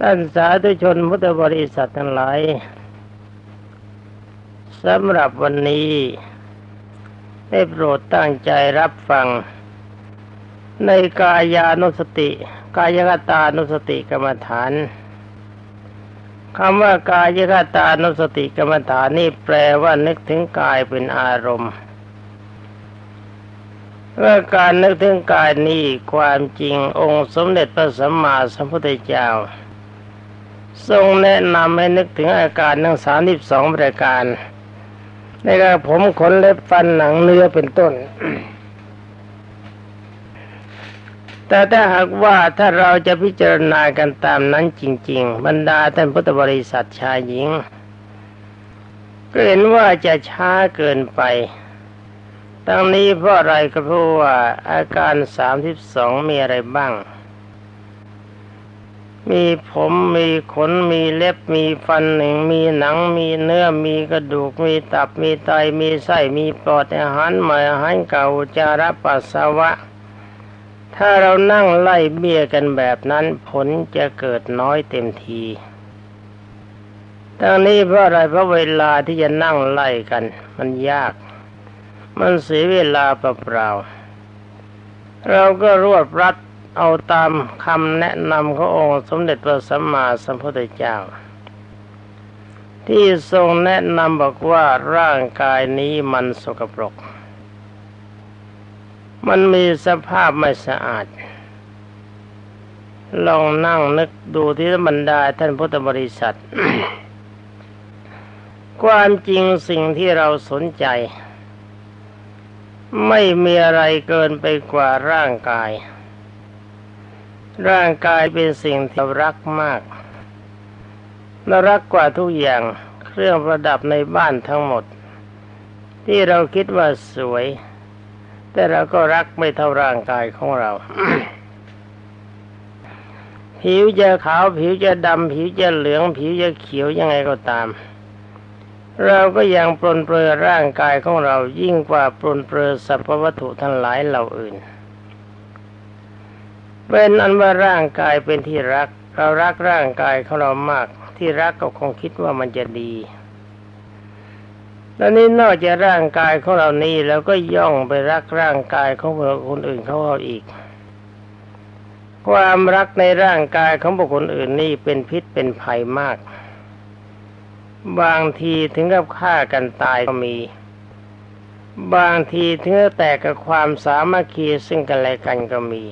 ท่านสาธุชนพุทธบริษัททั้งหลายสำหรับวันนี้ ได้โปรดตั้งใจรับฟัง ในกายานุสติ กายกตานุสติกรรมฐานคำว่ากายกตานุสติกรรมฐานนี่แปลว่านึกถึงกายเป็นอารมณ์เมื่อการนึกถึงกายนี้ความจริงองค์สมเด็จพระสัมมาสัมพุทธเจ้า ทรงแนะนำให้นึกถึงอาการทั้งสามสิบสองประการในการผมขนเล็บฟันหนังเนื้อเป็นต้น แต่ถ้าหากว่าถ้าเราจะพิจารณากันตามนั้นจริง ๆ บรรดาท่านพุทธบริษัทชายหญิงก็เห็นว่าจะช้าเกินไปทั้งนี้เพราะอะไรก็เพราะว่าอาการสามสิบสองมีอะไรบ้าง มีผมมีขนมีเล็บมีฟันหนึ่งมีหนังมีเนื้อมีกระดูกมีตับมีไตมีไส้มีปอดอาหารใหม่อาหารเก่าจาระปัสสาวะ ถ้าเรานั่งไล่เบี้ยกันแบบนั้นผลจะเกิดน้อยเต็มทีทั้งนี้เพราะอะไรเพราะเวลาที่จะนั่งไล่กัน มันยาก มันเสียเวลาเปล่าๆเราก็รวบรัด เอาตามคำแนะนำขององค์สมเด็จพระสัมมาสัมพุทธเจ้า ที่ทรงแนะนำบอกว่าร่างกายนี้มันสกปรก มันมีสภาพไม่สะอาด ลองนั่งนึกดูที่บรรดาท่านพุทธบริษัท ความจริงสิ่งที่เราสนใจ ไม่มีอะไรเกินไปกว่าร่างกาย ร่างกายเป็นสิ่งที่รักมากและรักกว่าทุกอย่างเครื่องประดับในบ้านทั้งหมด ที่เราคิดว่าสวย แต่เราก็รักไม่เท่าร่างกายของเรา ผิวจะขาวผิวจะดำผิวจะเหลืองผิวจะเขียวยังไงก็ตาม เราก็ยังปลนเปลือร่างกายของเรายิ่งกว่าปลนเปลือสรรพวัตถุทั้งหลายเหล่าอื่น เป็นอันว่าร่างกายเป็นที่รัก เรารักร่างกายของเรามาก ที่รักก็คงคิดว่ามันจะดีแล้วนี้นอกจากร่างกายของเรานี้เราก็ย่องไปรักร่างกายของคนอื่นเขาเอาอีก ความรักในร่างกายของบุคคลอื่นนี่เป็นพิษเป็นภัยมาก บางทีถึงกับฆ่ากันตายก็มี บางทีถึงแต่กับความสามัคคีซึ่งกันและกันก็มี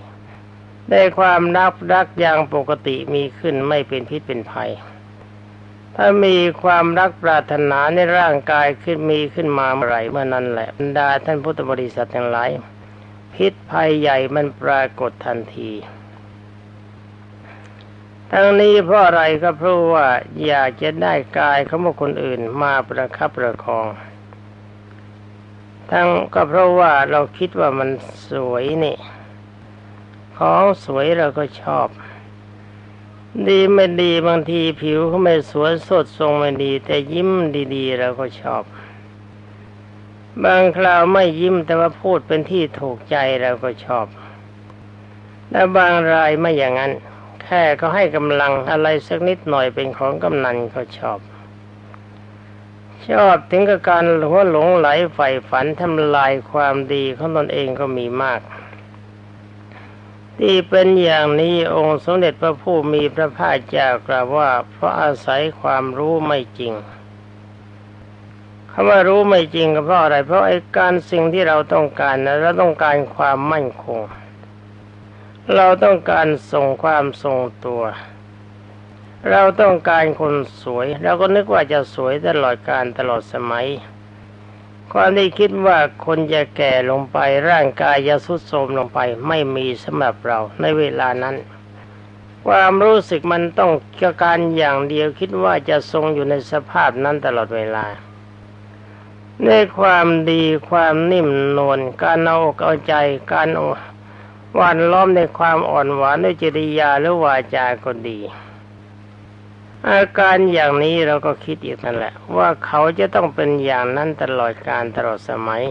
ได้ความนับรักอย่างปกติมีขึ้นไม่เป็นพิษเป็นภัย ถ้ามีความรักปรารถนาในร่างกายขึ้นมีขึ้นมาเมื่อไรเมื่อนั้นแหละบรรดาท่านพุทธบริษัททั้งหลายพิษภัยใหญ่มันปรากฏทันทีทั้งนี้เพราะอะไรก็เพราะว่าอยากจะได้กายของบุคคลอื่นมาประคับประคอง ทั้งก็เพราะว่าเราคิดว่ามันสวยนี่ ของสวยเราก็ชอบ ดีไม่ดีบางทีผิวเขาไม่สวยสดทรงไม่ดี แต่ยิ้มดีๆเราก็ชอบ บางคราวไม่ยิ้มแต่ว่าพูดเป็นที่ถูกใจเราก็ชอบและบางรายไม่อย่างนั้น แค่เขาให้กำลังอะไรสักนิดหน่อยเป็นของกำนันเขาชอบ ชอบถึงกับการหัวหลงไหลใฝ่ฝันทำลายความดีของตนเองก็มีมาก ที่เป็นอย่างนี้องค์สมเด็จพระผู้มีพระภาคเจ้ากล่าวว่า เพราะอาศัยความรู้ไม่จริงคำว่ารู้ไม่จริงก็เพราะอะไร เพราะไอ้การสิ่งที่เราต้องการนะเราต้องการความมั่นคง เราต้องการส่งความทรงตัว เราต้องการคนสวย เราก็นึกว่าจะสวยตลอดการตลอดสมัย ความที่คิดว่าคนจะแก่ลงไปร่างกายจะสุดโทรมลงไปไม่มีสำหรับเราในเวลานั้น ความรู้สึกมันต้องกการอย่างเดียวคิดว่าจะทรงอยู่ในสภาพนั้นตลอดเวลาในความดีความนิ่มนวลการเอาอกเอาใจการวันล้อมในความอ่อนหวานด้วยจริยาหรือวาจาก็ดี อาการอย่างนี้เราก็คิดอีกนั่นแหละ ว่าเขาจะต้องเป็นอย่างนั้นตลอดการตลอดสมัย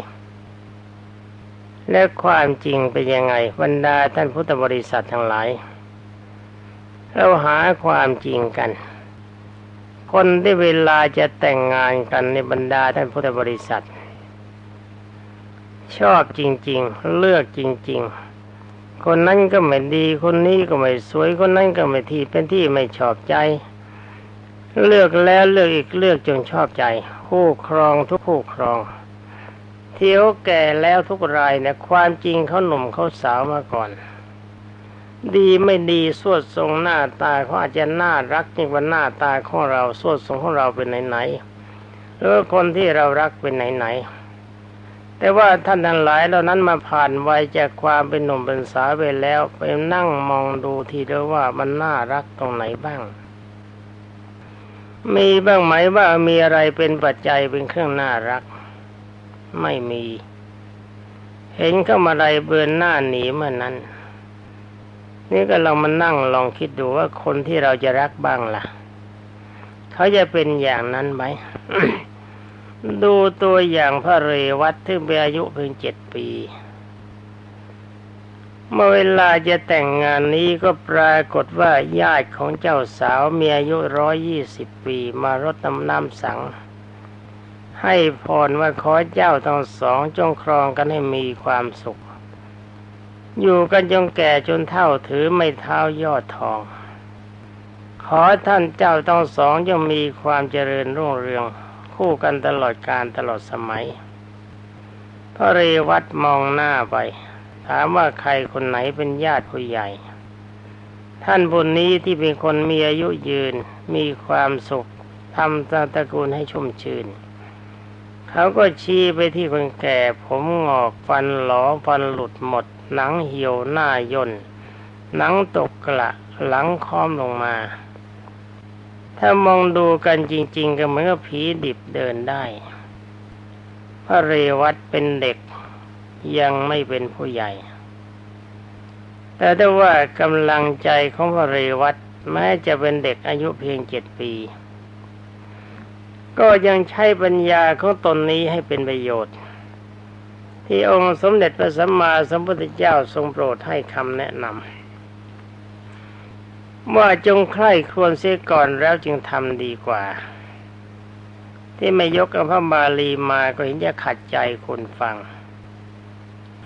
และความจริงเป็นยังไงบรรดาท่านพุทธบริษัททั้งหลาย เราหาความจริงกัน คนที่เวลาจะแต่งงานกันในบรรดาท่านพุทธบริษัท ชอบจริง ๆ เลือกจริง ๆคนนั้นก็ไม่ดี คนนี้ก็ไม่สวย คนนั้นก็ไม่ที่เป็นที่ไม่ชอบใจ เลือกแล้วเลือกอีกเลือกจนชอบใจคู่ครองทุกคู่ครอง เที่ยวแก่แล้วทุกรายเนี่ยความจริงเขาหนุ่มเขาสาวมาก่อน ดีไม่ดีสวดทรงหน้าตาเขาอาจจะน่ารักยิ่งกว่าหน้าตาของเราสวดทรงของเราเป็นไหนๆหรือคนที่เรารักเป็นไหนๆแต่ว่าท่านทั้งหลายเหล่านั้นมาผ่านวัยจากความเป็นหนุ่มเป็นสาวไปแล้ว ไปนั่งมองดูทีเดียวว่ามันน่ารักตรงไหนบ้าง มีบ้างไหมว่ามีอะไรเป็นปัจจัยเป็นเครื่องน่ารัก ไม่มี เห็นเข้ามาอะไรเบือนหน้าหนีเมื่อนั้น นี่ก็เรามานั่งลองคิดดูว่าคนที่เราจะรักบ้างล่ะ เขาจะเป็นอย่างนั้นไหมดูตัวอย่างพระเรวัตที่มีอายุเพียงเจ็ดปี เมื่อเวลาจะแต่งงานนี้ก็ปรากฏว่าญาติของเจ้าสาวมีอายุร้อยยี่สิบปีมารดน้ำน้ำสัง ให้พรว่าขอเจ้าทั้งสองจงครองกันให้มีความสุข อยู่กันจนแก่จนเท่าถือไม่เท้ายอดทอง ขอท่านเจ้าทั้งสองจงมีความเจริญรุ่งเรือง คู่กันตลอดการตลอดสมัยพระเรวัตมองหน้าไป ถามว่าใครคนไหนเป็นญาติผู้ใหญ่ ท่านบุญนี้ที่เป็นคนมีอายุยืน มีความสุขทำตระกูลให้ชุ่มชื่น เขาก็ชี้ไปที่คนแก่ ผมงอกฟันหลอฟันหลุดหมด หนังเหี่ยวหน้าย่นหนังตกกระหลังค้อมลงมา ถ้ามองดูกันจริง ๆ ก็เหมือนกับผีดิบเดินได้ พระเรวัตเป็นเด็ก ยังไม่เป็นผู้ใหญ่ แต่ถ้ว่ากำลังใจของพระเรวัตแม้จะเป็นเด็กอายุเพียงเจ็ดปี ก็ยังใช้ปัญญาของตนนี้ให้เป็นประโยชน์ ที่องค์สมเด็จพระสัมมาสัมพุทธเจ้าทรงโปรดให้คำแนะนำว่าจงใคร่ควญเสียก่อนแล้วจึงทำดีกว่าที่ไม่ยกอภบาลีมาก็เห็นจะขัดใจคนฟัง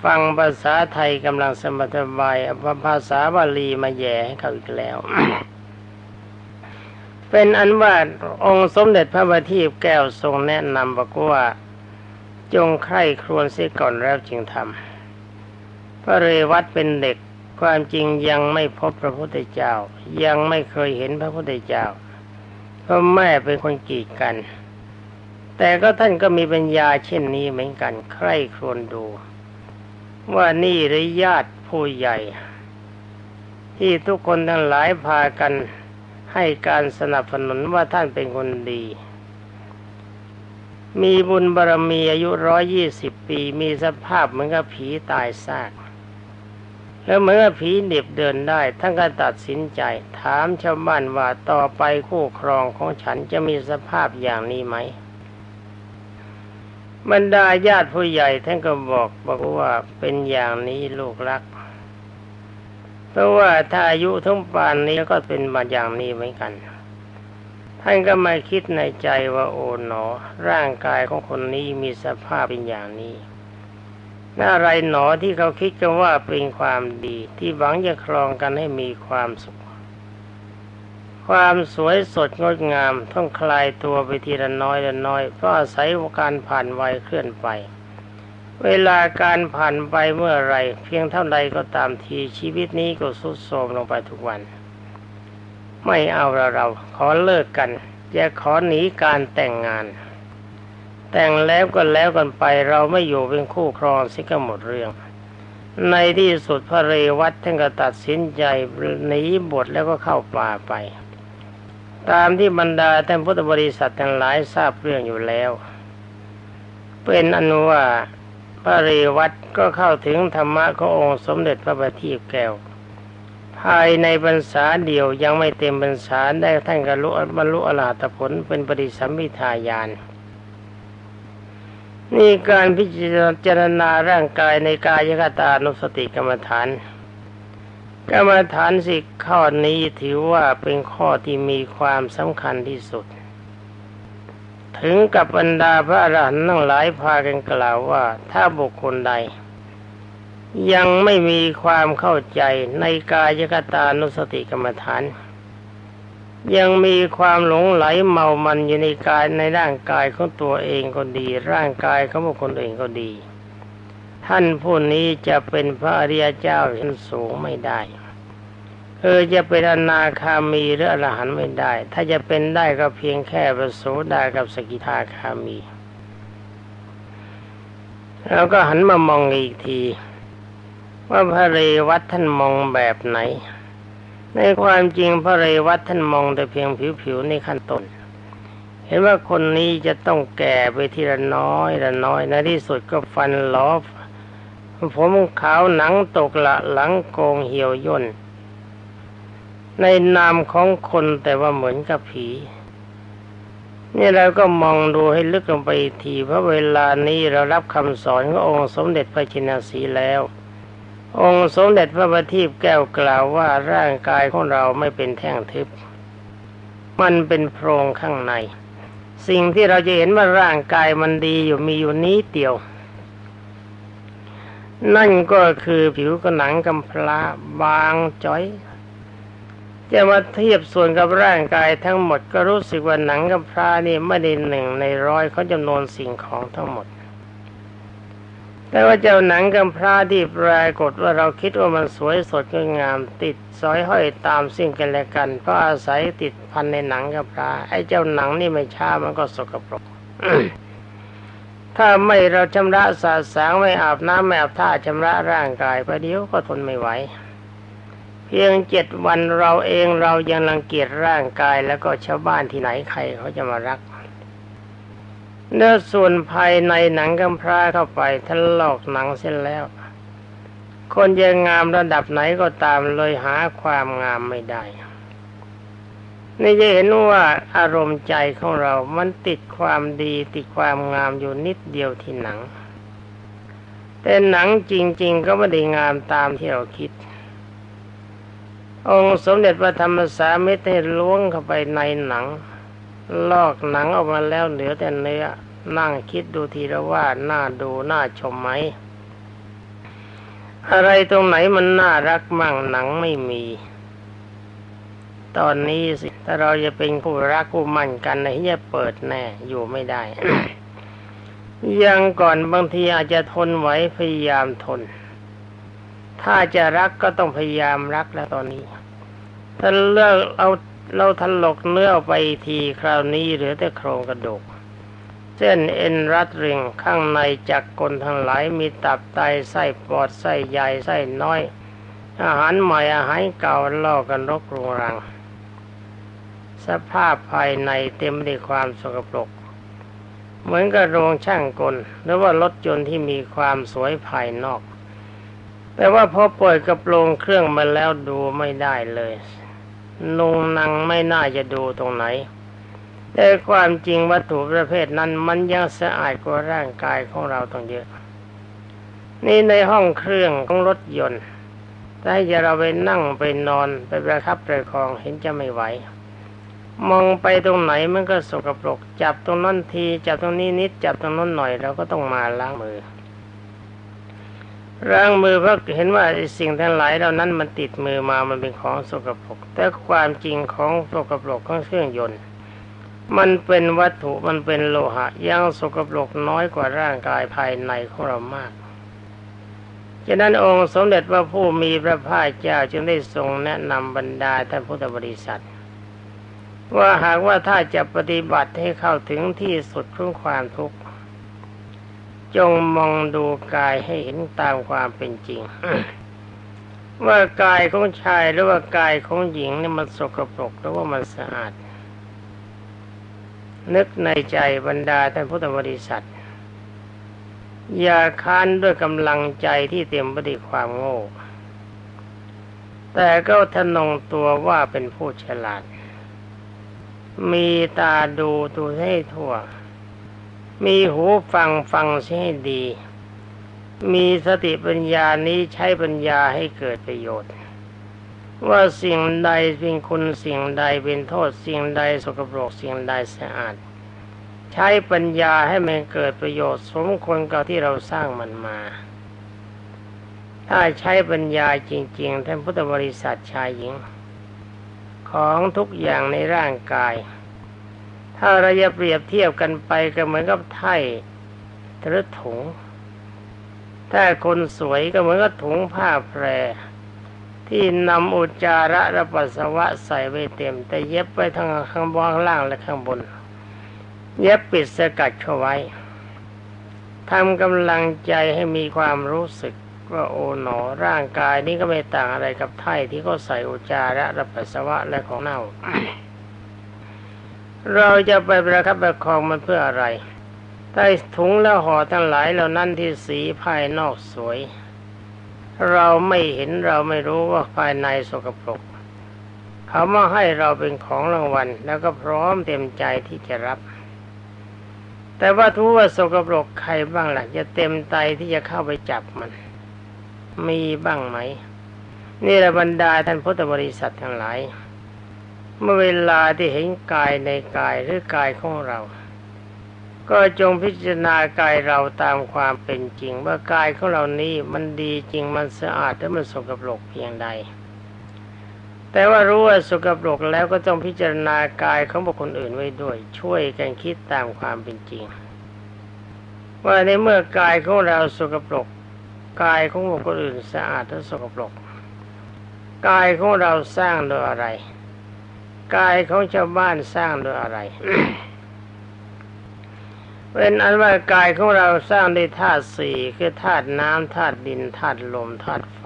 ฟังภาษาไทยกำลังสมถบายเอาภาษาบาลีมาแย่ให้เขาอีกแล้ว เป็นอันว่าองค์สมเด็จพระบัณฑิตแก้วทรงแนะนำบอกว่า จงใคร่ครวญเสียก่อนแล้วจึงทำพระเรวัตเป็นเด็กความจริงยังไม่พบพระพุทธเจ้า ยังไม่เคยเห็นพระพุทธเจ้าเพราะแม่เป็นคนกีดกัน แต่ก็ท่านก็มีปัญญาเช่นนี้เหมือนกัน ใคร่ครวญดู ว่านี่หรือญาติผู้ใหญ่ ที่ทุกคนทั้งหลายพากันให้การสนับสนุนว่าท่านเป็นคนดี มีบุญบารรมีอายุร้อยยี่สิบปี มีสภาพเหมือนกับผีตายซาก แล้วเหมือนกับผีเด็บเดินได้ท่านก็ตัดสินใจ ถามชาวบ้านว่าต่อไปคู่ครองของฉันจะมีสภาพอย่างนี้ไหม บรรดาญาติผู้ใหญ่ท่านก็บอกบอกว่าเป็นอย่างนี้ลูกรัก เพราะว่าถ้าอายุทั้งปานนี้ก็เป็นมาอย่างนี้เหมือนกัน ท่านก็มาคิดในใจว่าโอ๋หนอ ร่างกายของคนนี้มีสภาพเป็นอย่างนี้น่าไรหนอที่เขาคิดกันว่าเป็นความดีที่หวังจะครองกันให้มีความสุข ความสวยสดงดงามต้องคลายตัวไปทีละน้อยละน้อย เพราะอาศัยการผ่านวัยเคลื่อนไป เวลาการผ่านไปเมื่อไรเพียงเท่าใดก็ตามทีชีวิตนี้ก็สุดโทรมลงไปทุกวัน ไม่เอาเราเราขอเลิกกันจะขอหนีการแต่งงาน แต่งแล้วก็แล้วกันไปเราไม่อยู่เป็นคู่ครองสิก็หมดเรื่อง ในที่สุดพระเรวัตท่านก็ตัดสินใจหนีบทแล้วก็เข้าป่าไป ตามที่บรรดาท่านพุทธบริษัททั้งหลายทราบเรื่องอยู่แล้ว เป็นอนุว่าพระเรวัตก็เข้าถึงธรรมะขององค์สมเด็จพระบัณฑิตแก้ว ภายในพรรษาเดียวยังไม่เต็มพรรษาได้ท่านกรุบรรลุอรหัตผลเป็นปฏิสัมพิทายานนี่การพิจารณาร่างกายในกายคตานุสติกรรมฐาน กรรมฐานสิกข้อนี้ถือว่าเป็นข้อที่มีความสำคัญที่สุด ถึงกับบรรดาพระอรหันต์ทั้งหลายพากันกล่าวว่าถ้าบุคคลใด ยังไม่มีความเข้าใจในกายกตานุสติกรรมฐาน ยังมีความหลงไหลเมามันอยู่ในกายในร่างกายของตัวเองก็ดี ร่างกายของบุคคลอื่นก็ดี ท่านผู้นี้จะเป็นพระอริยเจ้าชั้นสูงไม่ได้เออจะเป็นอนาคามีหรืออรหันต์ไม่ได้ ถ้าจะเป็นได้ก็เพียงแค่ประโสดากับสกิทาคามีแล้วก็หันมามองอีกที ว่าพระเรวัตท่านมองแบบไหน ในความจริงพระเรวัตท่านมองแต่เพียงผิวๆในขั้นต้นเห็นว่าคนนี้จะต้องแก่ไปทีละน้อยละน้อยในที่สุดก็ฟันหลอ ผมขาวหนังตกละหลังโกงเหี่ยวย่น ในนามของคนแต่ว่าเหมือนกับผี นี่เราก็มองดูให้ลึกลงไปทีเพราะเวลานี้เรารับคำสอนขององค์สมเด็จพระจินสีแล้ว องค์สมเด็จพระบัณฑิตแก้วกล่าวว่าร่างกายของเราไม่เป็นแท่งทึบ มันเป็นโพรงข้างใน สิ่งที่เราจะเห็นว่าร่างกายมันดีอยู่มีอยู่นี้เดียว นั่นก็คือผิวกระหนังกำพร้าบางจ้อยจะมาเทียบส่วนกับร่างกายทั้งหมดก็รู้สึกว่าหนังกำพร้านี่ไม่ได้หนึ่งในร้อยเขาจำนวนสิ่งของทั้งหมด แต่ว่าเจ้าหนังกำพร้าที่ปรากฏว่าเราคิดว่ามันสวยสดงดงาม ติดสอยห้อยตามสิ่งกันและกัน เพราะอาศัยติดพันในหนังกำพร้าไอ้เจ้าหนังนี่ไม่ช้ามันก็สกปรก ถ้าไม่เราชำระสาสางไม่อาบน้ำไม่อาบท่าชำระร่างกายประเดี๋ยวก็ทนไม่ไหว เพียงเจ็ดวันเราเองเรายังรังเกียจร่างกายแล้วก็ชาวบ้านที่ไหนใครเขาจะมารักเนื้อส่วนภายในหนังกำพร้าเข้าไปทะลอกหนังเส้นแล้ว คนจะงามระดับไหนก็ตามเลยหาความงามไม่ได้ นี่จะเห็นว่าอารมณ์ใจของเรา มันติดความดีติดความงามอยู่นิดเดียวที่หนัง แต่หนังจริง ๆ ก็ไม่ได้งามตามที่เราคิด องค์สมเด็จพระธรรมสามิตรให้ล้วงเข้าไปในหนัง ลอกหนังออกมาแล้วเหลือแต่เนื้อ นั่งคิดดูทีละว่าน่าดูน่าชมไหม อะไรตรงไหนมันน่ารักมั่งหนังไม่มี ตอนนี้สิถ้าเราจะเป็นคู่รักคู่มั่นกันนะจะเปิดแน่อยู่ไม่ได้ ยังก่อนบางทีอาจจะทนไหวพยายามทน ถ้าจะรักก็ต้องพยายามรักแล้วตอนนี้ ถ้าเลิกเอาเราถลกเนื้อไปทีคราวนี้เหลือแต่โครงกระดูกเส้นเอ็นรัดริงข้างในจักรกลทั้งหลายมีตับไตไส้ปอดไส้ใหญ่ไส้น้อย อาหารใหม่อาหารเก่าล่อกันรกรุงรัง สภาพภายในเต็มด้วยความสกปรก เหมือนกับโรงช่างกล หรือว่ารถยนต์ที่มีความสวยภายนอก แต่ว่าพอปล่อยกระโปรงเครื่องมาแล้วดูไม่ได้เลยนุงนังไม่น่าจะดูตรงไหน แต่ความจริงวัตถุประเภทนั้นมันยังสะอาดกว่าร่างกายของเราต้องเยอะ นี่ในห้องเครื่องของรถยนต์ถ้าจะเราไปนั่งไปนอนไปประคับประคองเห็นจะไม่ไหว มองไปตรงไหนมันก็สกปรก จับตรงนั้นที จับตรงนี้นิด จับตรงนั้นหน่อยเราก็ต้องมาล้างมือล้างมือเพราะเห็นว่าสิ่งทั้งหลายเหล่านั้นมันติดมือมามันเป็นของสกปรก แต่ความจริงของสกปรกของเครื่องยนต์ มันเป็นวัตถุมันเป็นโลหะยังสกปรกน้อยกว่าร่างกายภายในของเรามากฉะนั้นองค์สมเด็จพระผู้มีพระภาคเจ้าจึงได้ทรงแนะนำบรรดาท่านพุทธบริษัท ว่าหากว่าถ้าจะปฏิบัติให้เข้าถึงที่สุดของความทุกข์จงมองดูกายให้เห็นตามความเป็นจริง ว่ากายของชายหรือว่ากายของหญิงนี่มันสกปรกหรือว่ามันสะอาด นึกในใจบรรดาท่านพุทธบริษัท อย่าค้านด้วยกำลังใจที่เต็มไปด้วยความโง่ แต่ก็ทนงตัวว่าเป็นผู้ฉลาด มีตาดูดูให้ทั่ว มีหูฟังฟังให้ดี มีสติปัญญานี้ใช้ปัญญาให้เกิดประโยชน์ ว่าสิ่งใดเป็นคุณสิ่งใดเป็นโทษสิ่งใดสกปรกสิ่งใดสะอาด ใช้ปัญญาให้มันเกิดประโยชน์ สมควรกับที่เราสร้างมันมา ถ้าใช้ปัญญาจริง ๆ ท่านพุทธบริษัทชายหญิง ของทุกอย่างในร่างกาย ถ้าเราจะเปรียบเทียบกันไปก็เหมือนกับไถ่หรือถุง ถ้าคนสวยก็เหมือนกับถุงผ้าแพร ที่นำอุจจาระและปัสสาวะใส่ไว้เต็ม แต่เย็บไว้ทั้งข้างบนข้างล่างและข้างบน เย็บปิดสกัดเข้าไว้ทำกำลังใจให้มีความรู้สึก ว่าโอ๋หนอร่างกายนี้ก็ไม่ต่างอะไรกับไถ่ที่เขาใส่อุจาระและปัสสาวะและของเน่า เราจะไปประคับประคองมันเพื่ออะไร ใต้ถุงและห่อทั้งหลายเหล่านั้นที่สีภายนอกสวย เราไม่เห็นเราไม่รู้ว่าภายในสกปรก เขามาให้เราเป็นของรางวัล แล้วก็พร้อมเต็มใจที่จะรับแต่ว่าทุกว่าสกปรกใครบ้างหล่ะจะเต็มใจที่จะเข้าไปจับมัน มีบ้างไหม นี่แหละบรรดาท่านพุทธบริษัททั้งหลาย เมื่อเวลาที่เห็นกายในกายหรือกายของเรา ก็จงพิจารณากายเราตามความเป็นจริง ว่ากายของเรานี้มันดีจริงมันสะอาดหรือมันสกปรกเพียงใด แต่ว่ารู้ว่าสกปรกแล้วก็ต้องพิจารณากายของบุคคลอื่นไว้ด้วย ช่วยกันคิดตามความเป็นจริงว่าในเมื่อกายของเราสกปรก กายของบุคคลอื่นสะอาดหรือสกปรก กายของเราสร้างโดยอะไร กายของชาวบ้านสร้างโดยอะไร เป็นอันว่ากายของเราสร้างด้วยธาตุสี่คือธาตุน้ำธาตุดินธาตุลมธาตุไฟ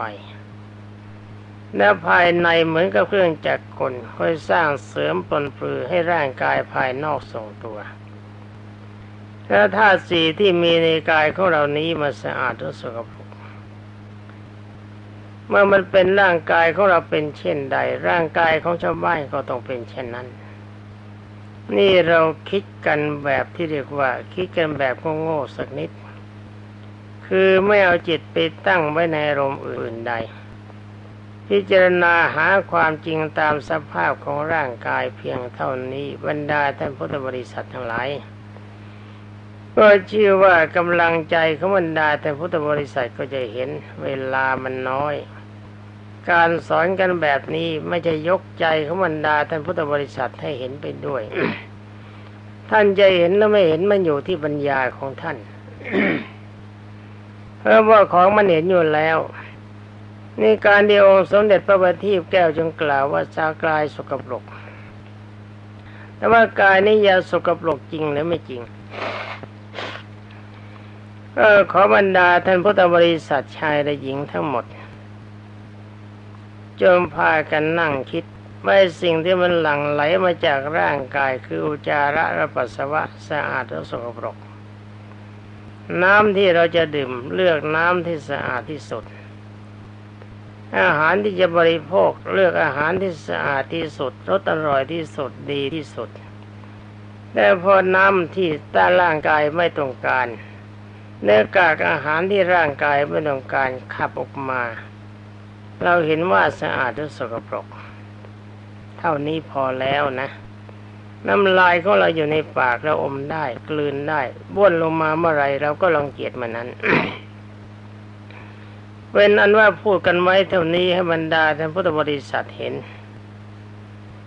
และภายในเหมือนกับเครื่องจักรกลค่อยสร้างเสริมปนปลือให้ร่างกายภายนอกทรงตัวแล้วธาตุสี่ที่มีในกายของเรานี้มันสะอาดหรือสกปรก เมื่อมันเป็นร่างกายของเราเป็นเช่นใด ร่างกายของชาวบ้านก็ต้องเป็นเช่นนั้น นี่เราคิดกันแบบที่เรียกว่า คิดกันแบบโง่ๆสักนิด คือไม่เอาจิตไปตั้งไว้ในอารมณ์อื่นใด พิจารณาหาความจริงตามสภาพของร่างกายเพียงเท่านี้บรรดาท่านพุทธบริษัททั้งหลายก็ชื่อว่ากำลังใจของบรรดาท่านพุทธบริษัทก็จะเห็นเวลามันน้อย การสอนกันแบบนี้ไม่จะยกใจของบรรดาท่านพุทธบริษัทให้เห็นไปด้วย ท่านจะเห็นหรือไม่เห็นมันอยู่ที่ปัญญาของท่าน เพราะว่าของมันเห็นอยู่แล้วนี่การเดียวองค์สมเด็จพระบัณฑิตแก้วจึงกล่าวว่าชากลายสกปรกแต่ว่ากายนี้ยาสกปรกจริงหรือไม่จริงก็ขอบรรดาท่านพุทธบริษัทชายและหญิงทั้งหมด จงพากันนั่งคิดว่สิ่งที่มันหลั่งไหลมาจากร่างกายคืออุจจาระและปัสสาวะสะอาดหรือสกปรก น้ำที่เราจะดื่มเลือกน้ำที่สะอาดที่สุด อาหารที่จะบริโภคเลือกอาหารที่สะอาดที่สุดรสอร่อยที่สุดดีที่สุด แต่พอน้ำที่ต้านร่างกายไม่ต้องการ เนื้อกากอาหารที่ร่างกายไม่ต้องการขับออกมา เราเห็นว่าสะอาดหรือสกปรก เท่านี้พอแล้วนะ น้ำลายของเราอยู่ในปากเราอมได้ กลืนได้บ้วนลงมาเมื่อไรเราก็รังเกียจมันนั้นเป็นอันว่าพูดกันไว้เท่านี้ให้บรรดาท่านพุทธบริษัทเห็น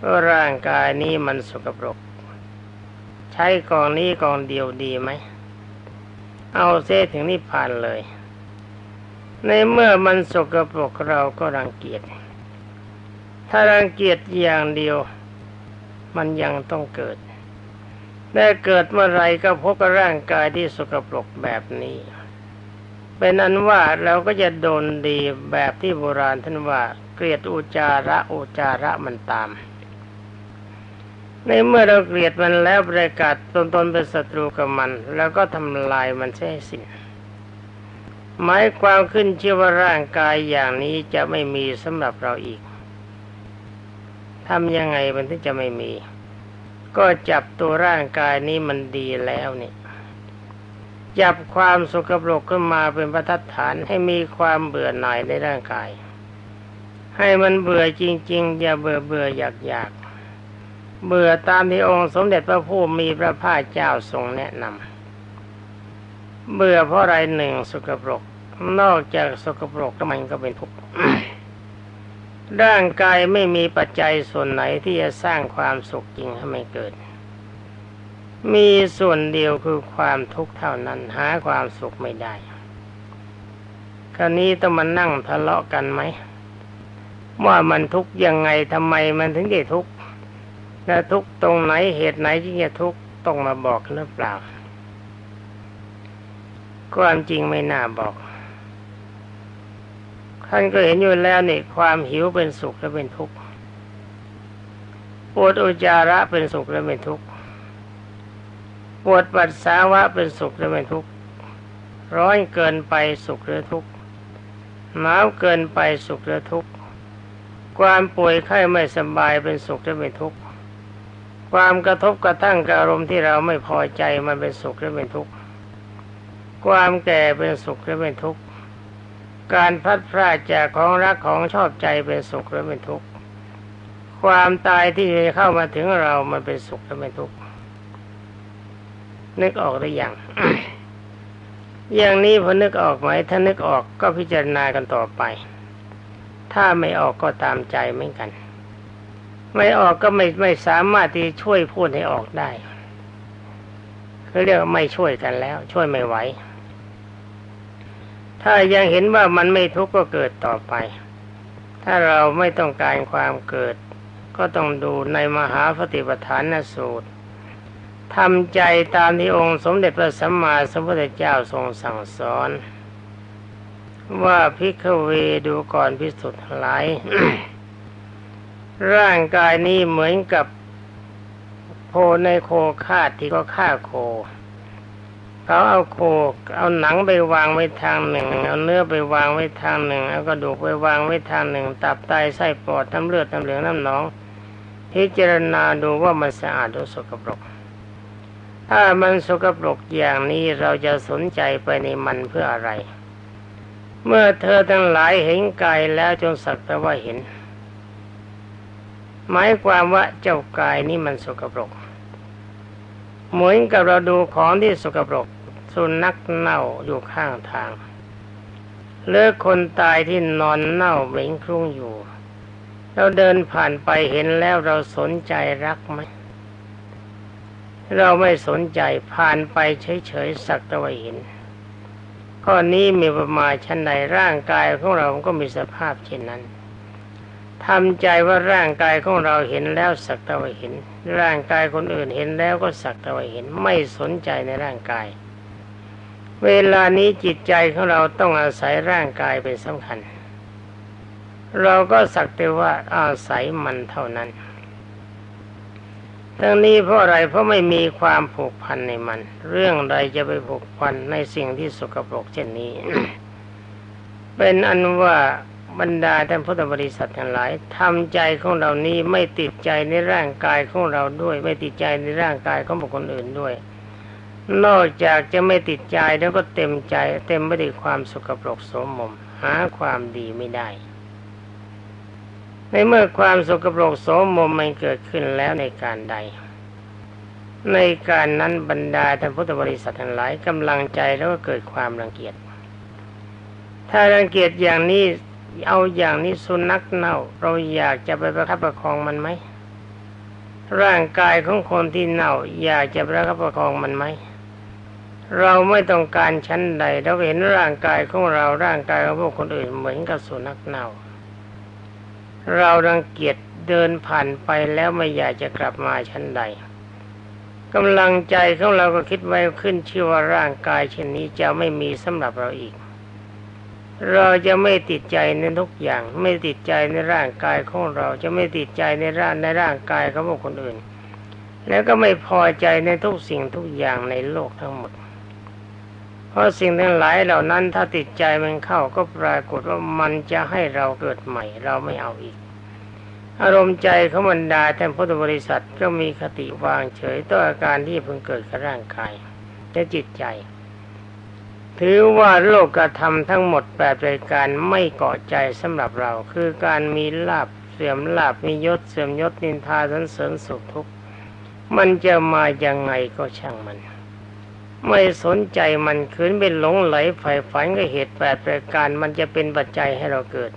ว่าร่างกายนี้มันสกปรก ใช้กองนี้กองเดียวดีไหม เอาเส้ถึงนิพพานเลย ในเมื่อมันสกปรกเราก็รังเกียจ ถ้ารังเกียจอย่างเดียว มันยังต้องเกิดได้เกิดเมื่อไรก็พบกับร่างกายที่สกปรกแบบนี้ เป็นอันว่าเราก็จะโดนดีแบบที่โบราณท่านว่า เกลียดอุจาระอุจาระมันตาม ในเมื่อเราเกลียดมันแล้วประกาศตนตนเป็นศัตรูกับมัน แล้วก็ทำลายมันใช่สิ้น หมายความขึ้นเชื่อว่าร่างกายอย่างนี้จะไม่มีสำหรับเราอีกทำยังไงมันถึงจะไม่มี ก็จับตัวร่างกายนี้มันดีแล้วนี่จับความสกปรกขึ้นมาเป็นประทัดฐานให้มีความเบื่อหน่ายในร่างกาย ให้มันเบื่อจริง ๆ อย่าเบื่อเบื่ออยากอยากเบื่อตามที่องค์สมเด็จพระผู้มีพระภาคเจ้าทรงแนะนำ เบื่อเพราะอะไรหนึ่งสกปรก นอกจากสกปรกมันก็เป็นทุกข์ร่างกายไม่มีปัจจัยส่วนไหนที่จะสร้างความสุขจริงให้มันเกิด มีส่วนเดียวคือความทุกข์เท่านั้นหาความสุขไม่ได้ คราวนี้ต้องมานั่งทะเลาะกันไหม ว่ามันทุกข์ยังไงทำไมมันถึงได้ทุกข์และทุกข์ตรงไหนเหตุไหนที่จะทุกข์ต้องมาบอกหรือเปล่า ความจริงไม่น่าบอก ท่านก็เห็นอยู่แล้วนี่ความหิวเป็นสุขและเป็นทุกข์ปวดอุจจาระเป็นสุขและเป็นทุกข์ปวดปัสสาวะเป็นสุขและเป็นทุกข์ร้อนเกินไปสุขหรือทุกข์หนาวเกินไปสุขหรือทุกข์ความป่วยไข้ไม่สบายเป็นสุขหรือเป็นทุกข์ความกระทบกระทั่งกับอารมณ์ที่เราไม่พอใจมันเป็นสุขหรือเป็นทุกข์ ความแก่เป็นสุขหรือเป็นทุกข์ การพัดพลาดจากของรักของชอบใจเป็นสุขหรือเป็นทุกข์ ความตายที่จะเข้ามาถึงเรามันเป็นสุขหรือเป็นทุกข์ นึกออกหรือยัง อย่างนี้พอนึกออกไหม ถ้านึกออกก็พิจารณากันต่อไป ถ้าไม่ออกก็ตามใจเหมือนกัน ไม่ออกก็ไม่ไม่สามารถที่ช่วยพูดให้ออกได้เขาเรียกว่าไม่ช่วยกันแล้ว ช่วยไม่ไหว ถ้ายังเห็นว่ามันไม่ทุกข์ก็เกิดต่อไป ถ้าเราไม่ต้องการความเกิด ก็ต้องดูในมหาปฏิปทานสูตรทำใจตามที่องค์สมเด็จพระสัมมาสัมพุทธเจ้าทรงสั่งสอน ว่าพิกเวดูก่อนพิสุทธิ์หลายร่างกายนี้เหมือนกับโคในโคคาที่ก็ฆ่าโค เขาเอาโคเอาหนังไปวางไว้ทางหนึ่ง เอาเนื้อไปวางไว้ทางหนึ่ง เอากระดูกไปวางไว้ทางหนึ่ง ตับไตไส้ปอดน้ำเลือดน้ำเหลืองน้ำหนอง พิจารณาดูว่ามันสะอาดหรือสกปรก ถ้ามันสกปรกอย่างนี้เราจะสนใจไปในมันเพื่ออะไร เมื่อเธอทั้งหลายเห็นกายแล้วจงสักแต่ว่าเห็น หมายความว่าเจ้ากายนี้มันสกปรก เหมือนกับเราดูของที่สกปรก สุนัขเน่าอยู่ข้างทางเลือคนตายที่นอนเน่าเหม็นครุ่งอยู่ เราเดินผ่านไปเห็นแล้วเราสนใจรักไหมเราไม่สนใจผ่านไปเฉยๆสักตะวันเห็นข้อนี้มีประมาณชั้นใดร่างกายของเราก็มีสภาพเช่นนั้นทำใจว่าร่างกายของเราเห็นแล้วสักต่ว่าเห็น ร่างกายคนอื่นเห็นแล้วก็สักต่ว่าเห็น ไม่สนใจในร่างกาย เวลานี้จิตใจของเราต้องอาศัยร่างกายเป็นสำคัญ เราก็สักแต่ว่าอาศัยมันเท่านั้น ทั้งนี้เพราะอะไรเพราะไม่มีความผูกพันในมัน เรื่องใดจะไปผูกพันในสิ่งที่สกปรกเช่นนี้ เป็นอันว่าบรรดาท่านพุทธบริษัททั้งหลายทำใจของเรานี้ไม่ติดใจในร่างกายของเราด้วย ไม่ติดใจในร่างกายของบุคคลอื่นด้วย นอกจากจะไม่ติดใจแล้วก็เต็มใจ เต็มไปด้วยความสุขปรกสมมม หาความดีไม่ได้ ในเมื่อความสุขปรกสมมมมันเกิดขึ้นแล้วในการใด ในการนั้นบรรดาท่านพุทธบริษัททั้งหลายกำลังใจแล้วก็เกิดความรังเกียจ ถ้ารังเกียจอย่างนี้เอาอย่างนี้สุนัขเน่า เราอยากจะไปประคับประคองมันไหมร่างกายของคนที่เน่า อยากจะประคับประคองมันไหม เราไม่ต้องการชั้นใด เราเห็นร่างกายของเราร่างกายของพวกคนอื่นเหมือนกับสุนัขเน่า เรารังเกียจเดินผ่านไปแล้วไม่อยากจะกลับมาชั้นใดกำลังใจของเราก็คิดไว้ขึ้นชื่อว่าร่างกายเช่นนี้จะไม่มีสำหรับเราอีก เราจะไม่ติดใจในทุกอย่าง ไม่ติดใจในร่างกายของเราจะไม่ติดใจในร่างในร่างกายของบุคคลอื่น แล้วก็ไม่พอใจในทุกสิ่งทุกอย่างในโลกทั้งหมด เพราะสิ่งทั้งหลายเหล่านั้นถ้าติดใจมันเข้าก็ปรากฏว่ามันจะให้เราเกิดใหม่ เราไม่เอาอีก อารมณ์ใจของบรรดาแทนพุทธบริษัทก็มีคติวางเฉยต่ออาการที่เพิ่งเกิดกับร่างกายและจิตใจ ถือว่าโลกธรรมทั้งหมดแปดรายการไม่เกาะใจสำหรับเรา คือการมีลาบเสื่อมลาบมียศเสื่อมยศนินทาสันเสริญสุขทุกข์มันจะมายังไงก็ช่างมัน ไม่สนใจมันคืนเป็นหลงไหลฝ่ายฝันกับเหตุแปดรายการมันจะเป็นปัจจัยให้เราเกิด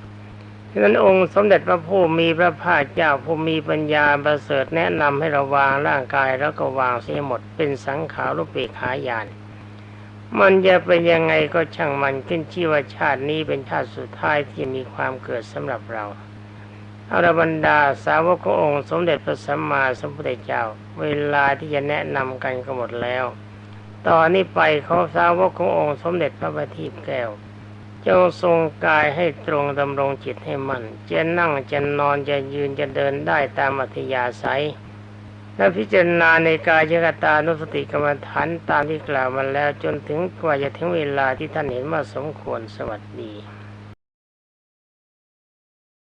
ฉะนั้นองค์สมเด็จพระผู้มีพระภาคเจ้าผู้มีปัญญาประเสริฐแนะนำให้เราวางร่างกายแล้วก็วางเสียหมดเป็นสังขารุปเปกขายาน มันจะเป็นยังไงก็ช่างมันขึ้นชื่อว่าชาตินี้เป็นชาติสุดท้ายที่มีความเกิดสำหรับเราอารบรรดาสาวกขององค์ สมเด็จพระสัมมาสัมพุทธเจ้า เวลาที่จะแนะนำกันก็หมดแล้ว ตอนนี้ไปเขาสาวกขององค์สมเด็จพระบัณฑิตแก้วจงทรงกายให้ตรงดำรงจิตให้มัน่นจะนั่งจะนอนจะยืนจะเดินได้ตามอัธยาศัย และพิจารณาในกายกตานุสติกรรมฐานตามที่กล่าวมาแล้วจนถึงกว่าจะถึงเวลาที่ท่านเห็นว่าสมควรสวัสดี